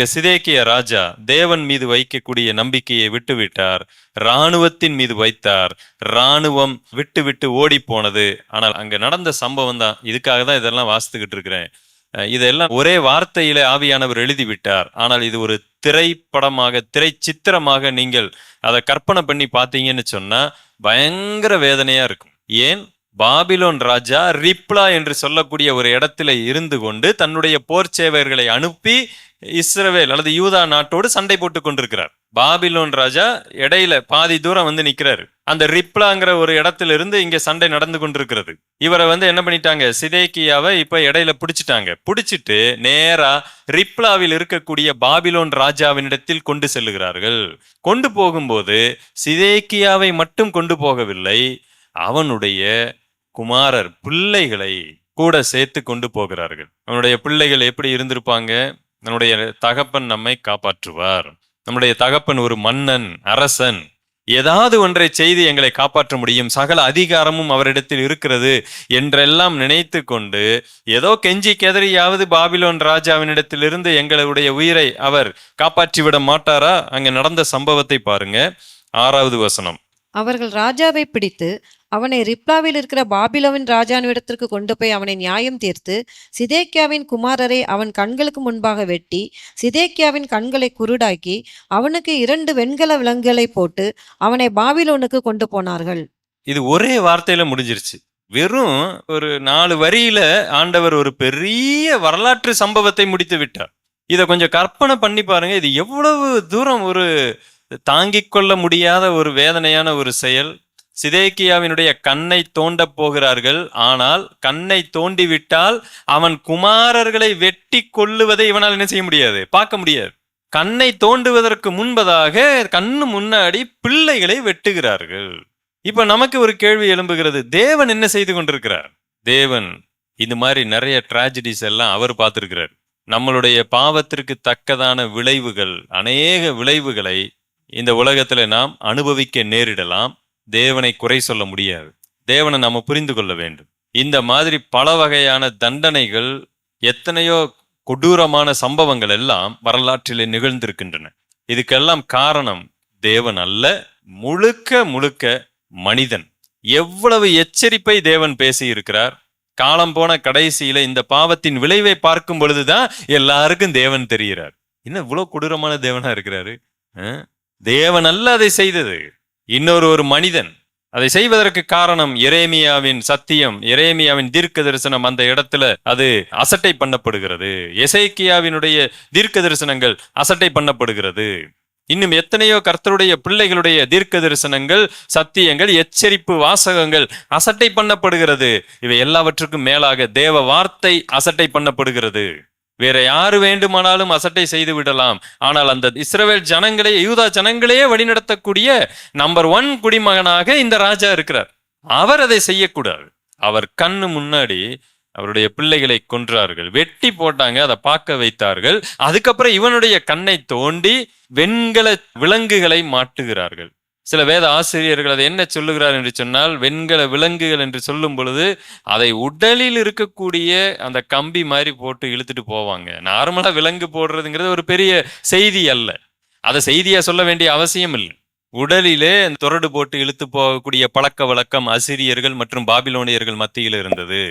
அங்க சிதேக்கிய ராஜா தேவன் மீது வைக்கக்கூடிய நம்பிக்கையை விட்டுவிட்டார். இராணுவத்தின் மீது வைத்தார். இராணுவம் விட்டு விட்டு ஓடி போனது ஆனால் அங்க நடந்த சம்பவம் தான். இதுக்காக தான் இதெல்லாம் வாசித்துக்கிட்டு இருக்கிறேன். இதெல்லாம் ஒரே வார்த்தையில ஆவியானவர் எழுதிவிட்டார். ஆனால் இது ஒரு திரைப்படமாக திரை சித்திரமாக நீங்கள் அதை கற்பனை பண்ணி பார்த்தீங்கன்னு சொன்னா பயங்கர வேதனையா இருக்கும். ஏன்? பாபிலோன் ராஜா ரிப்லா என்று சொல்லக்கூடிய ஒரு இடத்துல இருந்து கொண்டு தன்னுடைய போர் சேவையர்களை அனுப்பி இஸ்ரவேல் அல்லது யூதா நாட்டோடு சண்டை போட்டு கொண்டிருக்கிறார். பாபிலோன் ராஜா இடையில பாதி தூரம் வந்து நிக்கிறாரு. அந்த ரிப்லாங்கிற ஒரு இடத்துல இருந்து இங்க சண்டை நடந்து கொண்டிருக்கிறது. இவரை வந்து என்ன பண்ணிட்டாங்க? சிதேக்கியாவை இப்ப இடையில பிடிச்சிட்டாங்க. பிடிச்சிட்டு நேரா ரிப்லாவில் இருக்கக்கூடிய பாபிலோன் ராஜாவினிடத்தில் கொண்டு செல்லுகிறார்கள். கொண்டு போகும்போது சிதேக்கியாவை மட்டும் கொண்டு போகவில்லை. அவனுடைய குமாரர் பிள்ளைகளை கூட சேர்த்து கொண்டு போகிறார்கள். அவனுடைய பிள்ளைகள் எப்படி இருந்திருப்பாங்க? நம்முடைய தகப்பன் நம்மை காப்பாற்றுவார். நம்முடைய தகப்பன் ஒரு மன்னன் அரசன். ஏதாவது ஒன்றை செய்து எங்களை காப்பாற்ற முடியும். சகல அதிகாரமும் அவரிடத்தில் இருக்கிறது என்றெல்லாம் நினைத்து கொண்டு ஏதோ கெஞ்சி கெதறியாவது பாபிலோன் ராஜாவினிடத்திலிருந்து எங்களுடைய உயிரை அவர் காப்பாற்றிவிட மாட்டாரா? அங்கே நடந்த சம்பவத்தை பாருங்க. ஆறாவது வசனம். அவர்கள் ராஜாவை பிடித்து அவனை ரிப்லாவில் இருக்கிற பாபிலோவின் ராஜாவினிடத்திற்கு கொண்டு போய் அவனை நியாயம் தீர்த்து சிதேக்கியாவின் குமாரரை அவன் கண்களுக்கு முன்பாக வெட்டி சிதேக்கியாவின் கண்களை குருடாக்கி அவனுக்கு இரண்டு வெண்கல விலங்குகளை போட்டு அவனை பாபிலோனுக்கு கொண்டு போனார்கள். இது ஒரே வார்த்தையில முடிஞ்சிருச்சு. வெறும் ஒரு நாலு வரியில ஆண்டவர் ஒரு பெரிய வரலாற்று சம்பவத்தை முடித்து விட்டார் இதை கொஞ்சம் கற்பனை பண்ணி பாருங்க இது எவ்வளவு தூரம் ஒரு தாங்கிக் கொள்ள முடியாத ஒரு வேதனையான ஒரு செயல். சிதேக்கியாவினுடைய கண்ணை தோண்டப் போகிறார்கள். ஆனால் கண்ணை தோண்டிவிட்டால் அவன் குமாரர்களை வெட்டி கொள்ளுவதை இவனால் என்ன செய்ய முடியாது? பார்க்க முடியாது. கண்ணை தோண்டுவதற்கு முன்பதாக கண்ணு முன்னாடி பிள்ளைகளை வெட்டுகிறார்கள். இப்ப நமக்கு ஒரு கேள்வி எழும்புகிறது. தேவன் என்ன செய்து கொண்டிருக்கிறார்? தேவன் இது மாதிரி நிறைய டிராஜடிஸ் எல்லாம் அவர் பார்த்திருக்கிறார். நம்மளுடைய பாவத்திற்கு தக்கதான விளைவுகள் அநேக விளைவுகளை இந்த உலகத்தில் நாம் அனுபவிக்க நேரிடலாம். தேவனை குறை சொல்ல முடியாது. தேவனை நம்ம புரிந்து கொள்ள வேண்டும். இந்த மாதிரி பல வகையான தண்டனைகள் எத்தனையோ கொடூரமான சம்பவங்கள் எல்லாம் வரலாற்றிலே நிகழ்ந்திருக்கின்றன. இதுக்கெல்லாம் காரணம் தேவன் அல்ல முழுக்க முழுக்க மனிதன். எவ்வளவு எச்சரிப்பை தேவன் பேசியிருக்கிறார். காலம் போன கடைசியில இந்த பாவத்தின் விளைவை பார்க்கும் பொழுதுதான் எல்லாருக்கும் தேவன் தெரிகிறார். என்ன இவ்வளவு கொடூரமான தேவனா இருக்கிறாரு? தேவன் அல்ல அதை செய்தது. இன்னொரு ஒரு மனிதன் அதை செய்வதற்கு காரணம் இரேமியாவின் சத்தியம் இரேமியாவின் தீர்க்க தரிசனம் அந்த இடத்துல அது அசட்டை பண்ணப்படுகிறது. எசைக்கியாவினுடைய தீர்க்க தரிசனங்கள் அசட்டை பண்ணப்படுகிறது. இன்னும் எத்தனையோ கர்த்தருடைய பிள்ளைகளுடைய தீர்க்க தரிசனங்கள் சத்தியங்கள் எச்சரிப்பு வாசகங்கள் அசட்டை பண்ணப்படுகிறது. இவை எல்லாவற்றுக்கும் மேலாக தேவ வார்த்தை அசட்டை பண்ணப்படுகிறது. வேற யாரு வேண்டுமானாலும் அசட்டை செய்து விடலாம். ஆனால் அந்த இஸ்ரவேல் ஜனங்களே யூதா ஜனங்களையே வழிநடத்தக்கூடிய நம்பர் ஒன் குடிமகனாக இந்த ராஜா இருக்கிறார். அவர் அதை செய்யக்கூடாது. அவர் கண்ணு முன்னாடி அவருடைய பிள்ளைகளை கொன்றார்கள். வெட்டி போட்டாங்க அதை பார்க்க வைத்தார்கள். அதுக்கப்புறம் இவனுடைய கண்ணை தோண்டி வெண்கல விலங்குகளை மாட்டுகிறார்கள். சில வேத ஆசிரியர்கள் அதை என்ன சொல்லுகிறார் என்று சொன்னால் வெண்கல விலங்குகள் என்று சொல்லும் பொழுது அதை உடலில் இருக்கக்கூடிய அந்த கம்பி மாதிரி போட்டு இழுத்துட்டு போவாங்க. நார்மலா விலங்கு போடுறதுங்கிறது ஒரு பெரிய செய்தி அல்ல. அதை செய்தியா சொல்ல வேண்டிய அவசியம் இல்லை. உடலிலே அந்த துரடு போட்டு இழுத்து போகக்கூடிய பழக்க வழக்கம் அசிரியர்கள் மற்றும் பாபிலோனியர்கள் மத்தியில் இருந்தது.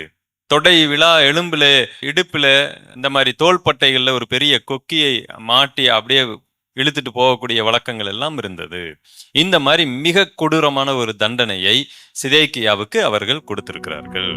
தொடை விழா எலும்புல இடுப்புல இந்த மாதிரி தோள்பட்டைகளில் ஒரு பெரிய கொக்கியை மாட்டி அப்படியே இழுத்துட்டு போகக்கூடிய வழக்கங்கள் எல்லாம் இருந்தது. இந்த மாதிரி மிக கொடூரமான ஒரு தண்டனையை சிதேக்கியாவுக்கு அவர்கள் கொடுத்திருக்கிறார்கள்.